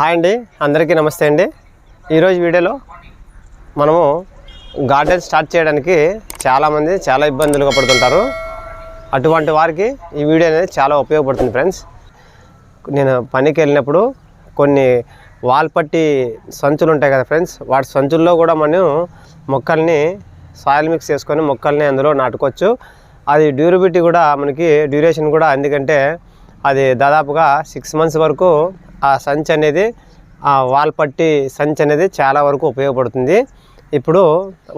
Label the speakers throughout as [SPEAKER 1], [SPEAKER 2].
[SPEAKER 1] Hi అండి అందరికీ నమస్తే అండి. ఈరోజు వీడియోలో మనము గార్డెన్ స్టార్ట్ చేయడానికి చాలామంది చాలా ఇబ్బందులుగా పడుతుంటారు. అటువంటి వారికి ఈ వీడియో అనేది చాలా ఉపయోగపడుతుంది ఫ్రెండ్స్ నేను పనికి వెళ్ళినప్పుడు కొన్ని వాల్పట్టి సంచులు ఉంటాయి కదా ఫ్రెండ్స్ వాటి సంచుల్లో కూడా మనం మొక్కల్ని సాయిల్ మిక్స్ చేసుకొని మొక్కల్ని అందులో నాటుకోవచ్చు. అది డ్యూరబిలిటీ కూడా మనకి డ్యూరేషన్ కూడా ఎందుకంటే అది దాదాపుగా సిక్స్ మంత్స్ వరకు ఆ సంచి అనేది ఆ వాల్ పట్టి సంచి అనేది చాలా వరకు ఉపయోగపడుతుంది. ఇప్పుడు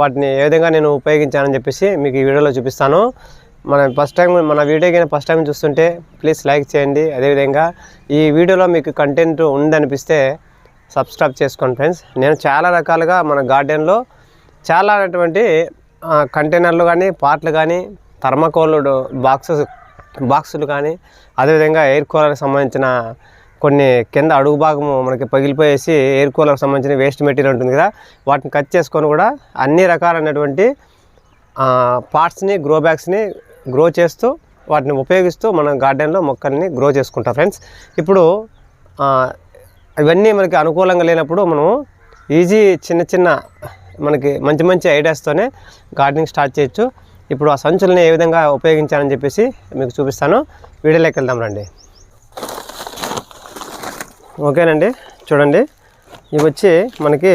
[SPEAKER 1] వాటిని ఏ విధంగా నేను ఉపయోగించానని చెప్పేసి మీకు ఈ వీడియోలో చూపిస్తాను. మన ఫస్ట్ టైం మన వీడియో కానీ ఫస్ట్ టైం చూస్తుంటే ప్లీజ్ లైక్ చేయండి. అదేవిధంగా ఈ వీడియోలో మీకు కంటెంట్ ఉందనిపిస్తే సబ్స్క్రైబ్ చేసుకోండి ఫ్రెండ్స్. నేను చాలా రకాలుగా మన గార్డెన్లో చాలా అటువంటి కంటైనర్లు కానీ పార్ట్లు కానీ థర్మకోల్ బాక్సెస్ బాక్సులు కానీ అదేవిధంగా ఎయిర్ కూలర్కి సంబంధించిన కొన్ని కింద అడుగు భాగము మనకి పగిలిపోయేసి ఎయిర్ కూలర్కి సంబంధించిన వేస్ట్ మెటీరియల్ ఉంటుంది కదా వాటిని కట్ చేసుకొని కూడా అన్ని రకాలైనటువంటి పార్ట్స్ని గ్రో బ్యాగ్స్ని గ్రో చేస్తూ వాటిని ఉపయోగిస్తూ మనం గార్డెన్లో మొక్కల్ని గ్రో చేసుకుంటాం ఫ్రెండ్స్ ఇప్పుడు ఇవన్నీ మనకి అనుకూలంగా లేనప్పుడు మనం ఈజీ చిన్న చిన్న మనకి మంచి మంచి ఐడియాస్తోనే గార్డెనింగ్ స్టార్ట్ చేయొచ్చు. ఇప్పుడు ఆ సంచుల్ని ఏ విధంగా ఉపయోగించాలని చెప్పేసి మీకు చూపిస్తాను. వీడియోలోకి వెళ్దాం రండి. ఓకేనండి? చూడండి. ఇవి వచ్చి మనకి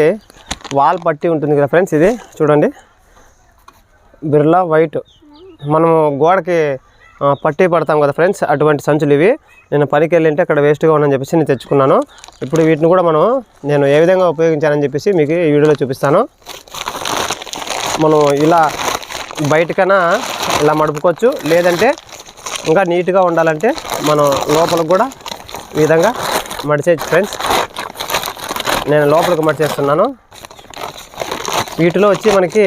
[SPEAKER 1] వాల్ పట్టి ఉంటుంది కదా ఫ్రెండ్స్ ఇది? చూడండి. బిర్లా వైట్. మనము గోడకి పట్టి పట్టీ పడతాం కదా ఫ్రెండ్స్ అటువంటి సంచులు ఇవి. నేను పనికి వెళ్ళింటే అక్కడ వేస్ట్గా ఉందని చెప్పేసి నేను తెచ్చుకున్నాను. ఇప్పుడు వీటిని కూడా మనం నేను ఏ విధంగా ఉపయోగించానని చెప్పేసి మీకు ఈ వీడియోలో చూపిస్తాను. మనం ఇలా బయటకైనా ఇలా మడుపుకోవచ్చు. లేదంటే ఇంకా నీట్గా ఉండాలంటే మనం లోపల కూడా ఈ విధంగా మడిచేయచ్చు ఫ్రెండ్స్. నేను లోపలికి మడిచేస్తున్నాను వీటిలో వచ్చి మనకి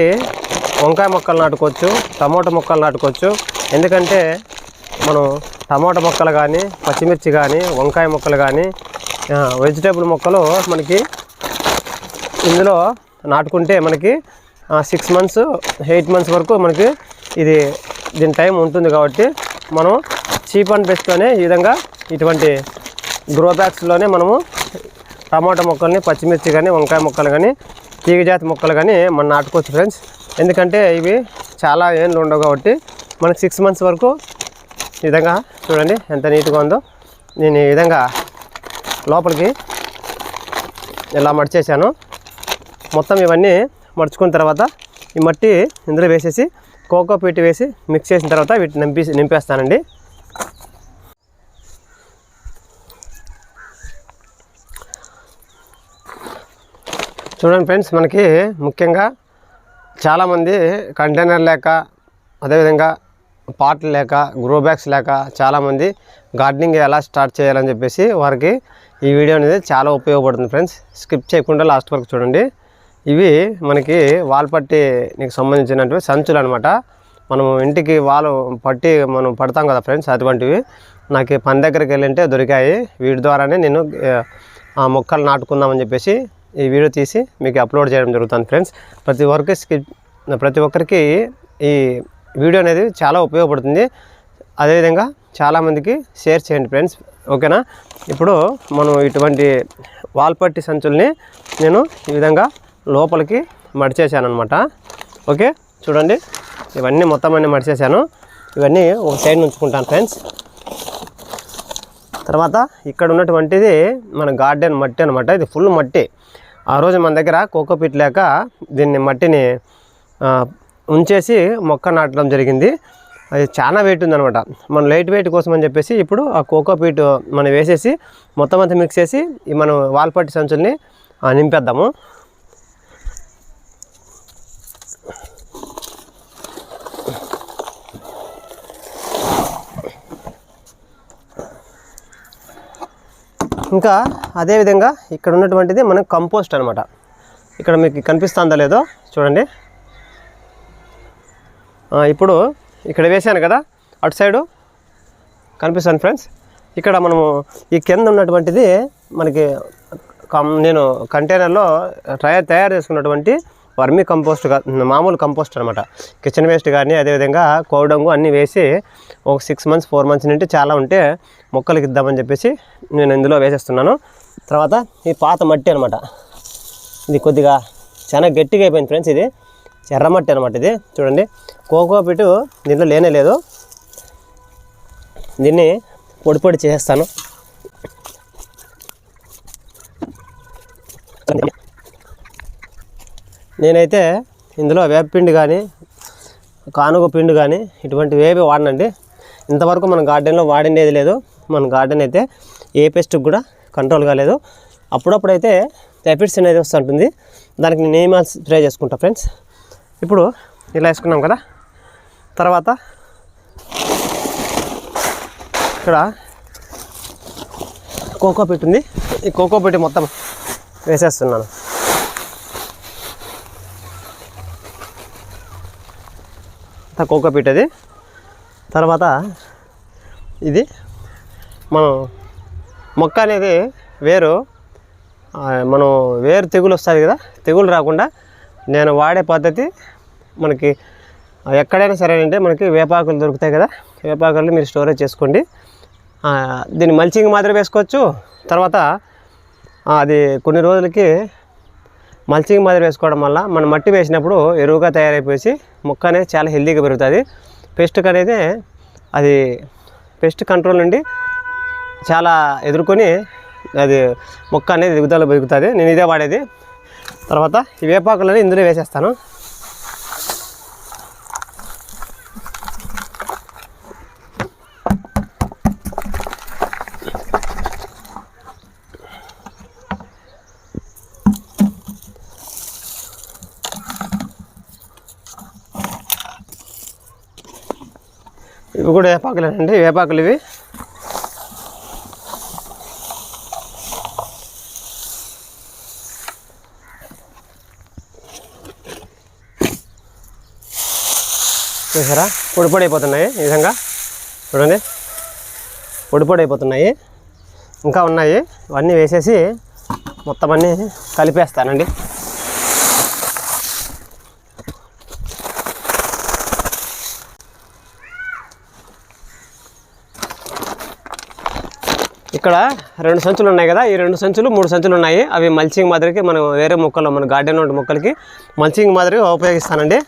[SPEAKER 1] వంకాయ మొక్కలు నాటుకోవచ్చు టమోటా మొక్కలు నాటుకోవచ్చు. ఎందుకంటే మనం టమోటా మొక్కలు కానీ పచ్చిమిర్చి కానీ వంకాయ మొక్కలు కానీ వెజిటేబుల్ మొక్కలు మనకి ఇందులో నాటుకుంటే మనకి సిక్స్ మంత్స్ ఎయిట్ మంత్స్ వరకు మనకి ఇది దీని టైం ఉంటుంది కాబట్టి మనం చీప్ అండ్ బెస్ట్లోనే ఈ విధంగా ఇటువంటి గ్రో బ్యాగ్స్లోనే మనము టమాటా మొక్కల్ని పచ్చిమిర్చి కానీ వంకాయ మొక్కలు కానీ తీగజాతి మొక్కలు కానీ మనం నాటుకోవచ్చు ఫ్రెండ్స్ ఎందుకంటే ఇవి చాలా ఏళ్ళు ఉండవు కాబట్టి మనకు సిక్స్ మంత్స్ వరకు ఈ విధంగా చూడండి ఎంత నీట్గా ఉందో. నేను ఈ విధంగా లోపలికి ఇలా మడిచేసాను మొత్తం ఇవన్నీ మడుచుకున్న తర్వాత ఈ మట్టి ఇందులో వేసేసి కోకో పీటి వేసి మిక్స్ చేసిన తర్వాత వీటిని నింపి నింపేస్తానండి. చూడండి ఫ్రెండ్స్ మనకి ముఖ్యంగా చాలామంది కంటైనర్ లేక అదేవిధంగా పాట్లు లేక గ్రో బ్యాగ్స్ లేక చాలామంది గార్డెనింగ్ ఎలా స్టార్ట్ చేయాలని చెప్పేసి వారికి ఈ వీడియో అనేది చాలా ఉపయోగపడుతుంది ఫ్రెండ్స్. స్కిప్ చేయకుండా లాస్ట్ వరకు చూడండి. ఇవి మనకి వాల్ పట్టీకి సంబంధించినటువంటి సంచులు అనమాట మనం ఇంటికి వాలు పట్టి మనం పడతాం కదా ఫ్రెండ్స్ అటువంటివి. నాకు పని దగ్గరికి వెళ్ళింటే దొరికాయి. వీటి ద్వారానే నేను ఆ మొక్కలు నాటుకుందామని చెప్పేసి ఈ వీడియో తీసి మీకు అప్లోడ్ చేయడం జరుగుతుంది ఫ్రెండ్స్. ప్రతి ఒక్కరికి ప్రతి ఒక్కరికి ఈ వీడియో అనేది చాలా ఉపయోగపడుతుంది. అదేవిధంగా చాలామందికి షేర్ చేయండి ఫ్రెండ్స్. ఓకేనా? ఇప్పుడు మనం ఇటువంటి వాల్పట్టి సంచుల్ని నేను ఈ విధంగా లోపలికి మడిచేసానమాట ఓకే? చూడండి. ఇవన్నీ మొత్తం అన్నీ మడిచేసాను. ఇవన్నీ ఒక సైడ్ ఉంచుకుంటాను ఫ్రెండ్స్. తర్వాత ఇక్కడ ఉన్నటువంటిది మన గార్డెన్ మట్టి అనమాట ఇది ఫుల్ మట్టి. ఆ రోజు మన దగ్గర కోకోపీట్ లేక దీన్ని మట్టిని ఉంచేసి మొక్క నాటడం జరిగింది. అది చాలా వెయిట్ ఉందనమాట మనం లైట్ వెయిట్ కోసం అని చెప్పేసి ఇప్పుడు ఆ కోకోపీట్ మనం వేసేసి మొత్తం అంతా మిక్స్ చేసి మనం వాల్పట్టి సంచుల్ని నింపేద్దాము. ఇంకా అదేవిధంగా ఇక్కడ ఉన్నటువంటిది మనకు కంపోస్ట్ అనమాట ఇక్కడ మీకు కనిపిస్తుందా లేదో చూడండి. ఇప్పుడు ఇక్కడ వేసాను కదా అటు సైడు కనిపిస్తాను ఫ్రెండ్స్. ఇక్కడ మనము ఈ కింద ఉన్నటువంటిది మనకి కం- నేను కంటైనర్లో తయారు తయారు చేసుకున్నటువంటి వర్మీ కంపోస్ట్ మామూలు కంపోస్ట్ అనమాట కిచెన్ వేస్ట్ కానీ అదేవిధంగా కోడంగు అన్నీ వేసి ఒక సిక్స్ మంత్స్ ఫోర్ మంత్స్ నుండి చాలా ఉంటే మొక్కలకి ఇద్దామని చెప్పేసి నేను ఇందులో వేసేస్తున్నాను. తర్వాత ఈ పాత మట్టి అనమాట ఇది కొద్దిగా చాలా గట్టిగా అయిపోయింది ఫ్రెండ్స్ ఇది. ఎర్రమట్టి అనమాట ఇది. చూడండి. కోకో పిటు దీంట్లో లేనే లేదు. దీన్ని పొడి పొడి చేసేస్తాను. నేనైతే ఇందులో వేపపిండి కానీ కానుగ పిండి కానీ ఇటువంటివి ఏవి వాడనండి. ఇంతవరకు మన గార్డెన్లో వాడిండేది లేదు. మన గార్డెన్ అయితే ఏ పెస్ట్కి కూడా కంట్రోల్ కాలేదు. అప్పుడప్పుడైతే ఎపిడ్స్ అనేది వస్తుంటుంది. దానికి నేను ఏమాల్ స్ప్రే చేసుకుంటా ఫ్రెండ్స్? ఇప్పుడు ఇలా వేసుకున్నాం కదా. తర్వాత ఇక్కడ కోకో ఉంది. ఈ కోకో పెట్టి మొత్తం వేసేస్తున్నాను. అంతా కోకో అది. తర్వాత ఇది మనం మొక్క అనేది వేరు. మనం వేరు తెగులు వస్తుంది కదా తెగులు రాకుండా నేను వాడే పద్ధతి మనకి ఎక్కడైనా సరే అంటే మనకి వేపాకులు దొరుకుతాయి కదా వేపాకులు మీరు స్టోరేజ్ చేసుకోండి. దీన్ని మల్చింగ్ మాదిరి వేసుకోవచ్చు. తర్వాత అది కొన్ని రోజులకి మల్చింగ్ మాదిరి వేసుకోవడం వల్ల మనం మట్టి వేసినప్పుడు ఎరువుగా తయారైపోయి మొక్క అనేది చాలా హెల్తీగా పెరుగుతుంది. పెస్ట్ అనేది అది పెస్ట్ కంట్రోల్ నుండి చాలా ఎదుర్కొని అది మొక్క అనేది ఎదుగుదల పెరుగుతుంది. నేను ఇదే వాడేది. తర్వాత ఈ వేపాకులని ఇందులో వేసేస్తాను. ఇవి కూడా వేపాకులేనండి. వేపాకులు ఇవి. చూసారా? పొడి పొడి అయిపోతున్నాయి ఈ విధంగా. చూడండి. పొడి పొడి అయిపోతున్నాయి ఇంకా ఉన్నాయి. ఇవన్నీ వేసేసి మొత్తం అన్నీ కలిపేస్తానండి. ఇక్కడ రెండు సంచులు ఉన్నాయి కదా? ఈ రెండు సంచులు మూడు సంచులు ఉన్నాయి. అవి మల్చింగ్ మాదిరికి మనం వేరే మొక్కలు మన గార్డెన్ ఉండే మొక్కలకి మల్చింగ్ మాదిరిగా ఉపయోగిస్తానండి.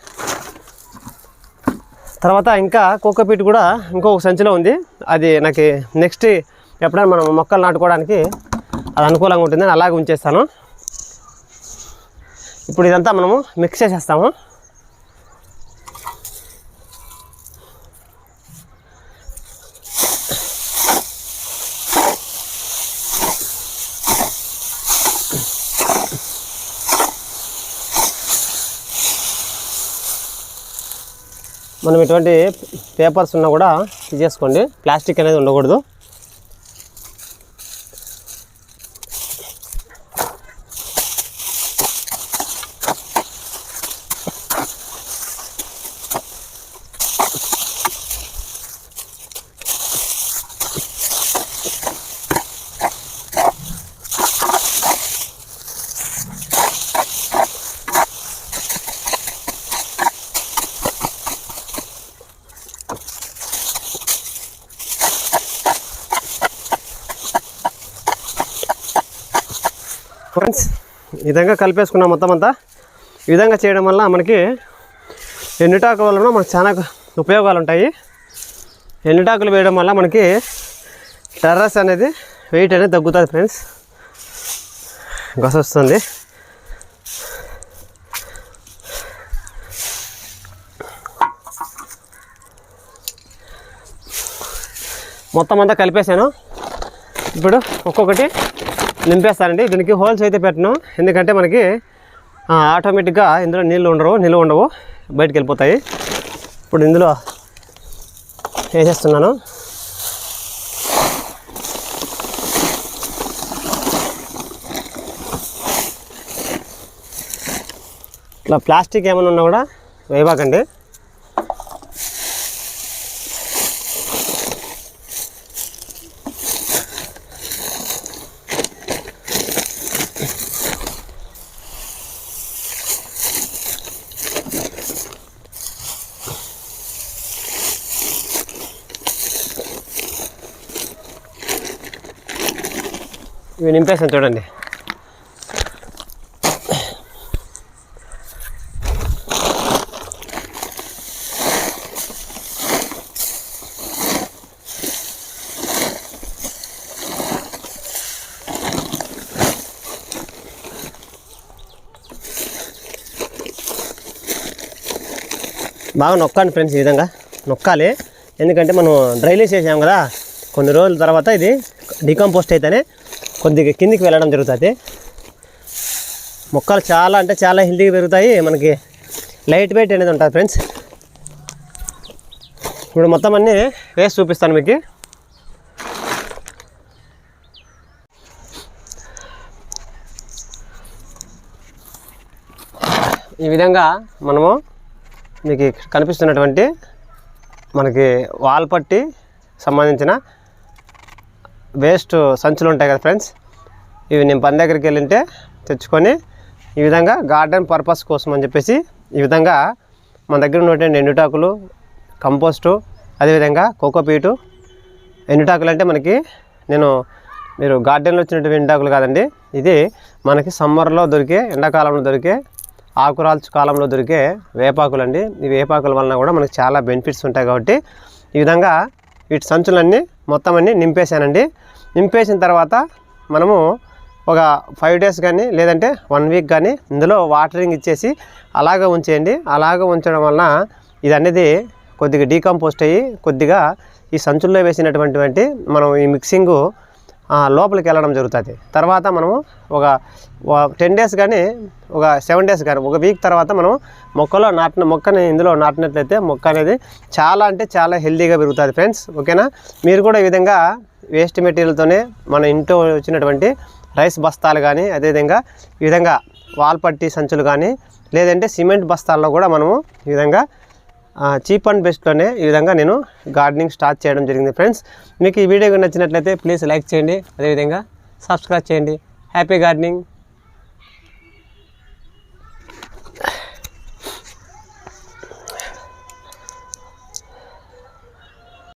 [SPEAKER 1] తర్వాత ఇంకా కోకోపీట్ కూడా ఇంకొక సంచిలో ఉంది. అది నాకు నెక్స్ట్ ఎప్పుడైనా మనం మొక్కలు నాటుకోవడానికి అది అనుకూలంగా ఉంటుందని అలాగే ఉంచేస్తాను. ఇప్పుడు ఇదంతా మనము మిక్స్ చేసేస్తాము. మనం ఇటువంటి పేపర్స్ ఉన్నా కూడా తీసేసుకోండి ప్లాస్టిక్ అనేది ఉండకూడదు ఫ్రెండ్స్ ఈ విధంగా కలిపేసుకున్నాం మొత్తం అంతా. ఈ విధంగా చేయడం వల్ల మనకి ఎండుటాకు వలన మనకు చాలా ఉపయోగాలు ఉంటాయి ఎండుటాకులు వేయడం వల్ల మనకి టెర్రస్ అనేది వెయిట్ అనేది తగ్గుతుంది ఫ్రెండ్స్. గస వస్తుంది మొత్తం అంతా కలిపేసాను. ఇప్పుడు ఒక్కొక్కటి నింపేస్తానండి దీనికి హోల్స్ అయితే పెట్టను. ఎందుకంటే మనకి ఆటోమేటిక్గా ఇందులో నీళ్ళు ఉండవు నిల్వ ఉండవు. బయటికి వెళ్ళిపోతాయి. ఇప్పుడు ఇందులో వేసేస్తున్నాను. ఇట్లా ప్లాస్టిక్ ఏమైనా ఉన్నా కూడా వేయబాకండి. ఇవి నింపేసాను చూడండి. బాగా నొక్కండి ఫ్రెండ్స్ ఈ విధంగా. నొక్కాలి. ఎందుకంటే మనం డ్రైనేజ్ చేసాం కదా కొన్ని రోజుల తర్వాత ఇది డికంపోస్ట్ అయితేనే కొద్దిగా కిందికి వెళ్ళడం జరుగుతుంది. మొక్కలు చాలా అంటే చాలా హెల్తీగా పెరుగుతాయి. మనకి లైట్ వెయిట్ అనేది ఉంటుంది ఫ్రెండ్స్. ఇప్పుడు మొత్తం అన్నీ వేసి చూపిస్తాను మీకు. ఈ విధంగా మనము మీకు కనిపిస్తున్నటువంటి మనకి వాల్ పట్టి సంబంధించిన వేస్ట్ సంచులు ఉంటాయి కదా ఫ్రెండ్స్ ఇవి నేను పని దగ్గరికి వెళ్ళింటే తెచ్చుకొని ఈ విధంగా గార్డెన్ పర్పస్ కోసం అని చెప్పేసి ఈ విధంగా మన దగ్గర ఉన్నటువంటి ఎండుటాకులు కంపోస్టు అదేవిధంగా కోకోపీటు ఎండుటాకులు అంటే మనకి నేను మీరు గార్డెన్లో వచ్చినటువంటి ఎండాకులు కాదండి ఇది మనకి సమ్మర్లో దొరికే ఎండాకాలంలో దొరికే ఆకురాల్చు కాలంలో దొరికే వేపాకులు అండి ఈ వేపాకుల వలన కూడా మనకి చాలా బెనిఫిట్స్ ఉంటాయి కాబట్టి ఈ విధంగా వీటి సంచులన్నీ మొత్తం అన్నీ నింపేశానండి. నింపేసిన తర్వాత మనము ఒక ఫైవ్ డేస్ కానీ లేదంటే వన్ వీక్ కానీ ఇందులో వాటరింగ్ ఇచ్చేసి అలాగ ఉంచేయండి. అలాగ ఉంచడం వలన ఇది అనేది కొద్దిగా డీకంపోస్ట్ అయ్యి కొద్దిగా ఈ సంచుల్లో వేసినటువంటి మనం ఈ మిక్సింగు లోపలికి వెళ్ళడం జరుగుతుంది. తర్వాత మనము ఒక టెన్ డేస్ కానీ ఒక సెవెన్ డేస్ కానీ ఒక వీక్ తర్వాత మనం మొక్కలో నాటిన మొక్కని ఇందులో నాటినట్లయితే మొక్క అనేది చాలా అంటే చాలా హెల్తీగా పెరుగుతుంది ఫ్రెండ్స్. ఓకేనా? మీరు కూడా ఈ విధంగా వేస్ట్ మెటీరియల్తోనే మన ఇంట్లో వచ్చినటువంటి రైస్ బస్తాలు కానీ అదేవిధంగా ఈ విధంగా వాల్పట్టి సంచులు కానీ లేదంటే సిమెంట్ బస్తాల్లో కూడా మనము ఈ విధంగా చీప్ అండ్ బెస్ట్లోనే ఈ విధంగా నేను గార్డెనింగ్ స్టార్ట్ చేయడం జరిగింది ఫ్రెండ్స్. మీకు ఈ వీడియో నచ్చినట్లయితే ప్లీజ్ లైక్ చేయండి. అదేవిధంగా సబ్స్క్రైబ్ చేయండి. Happy gardening.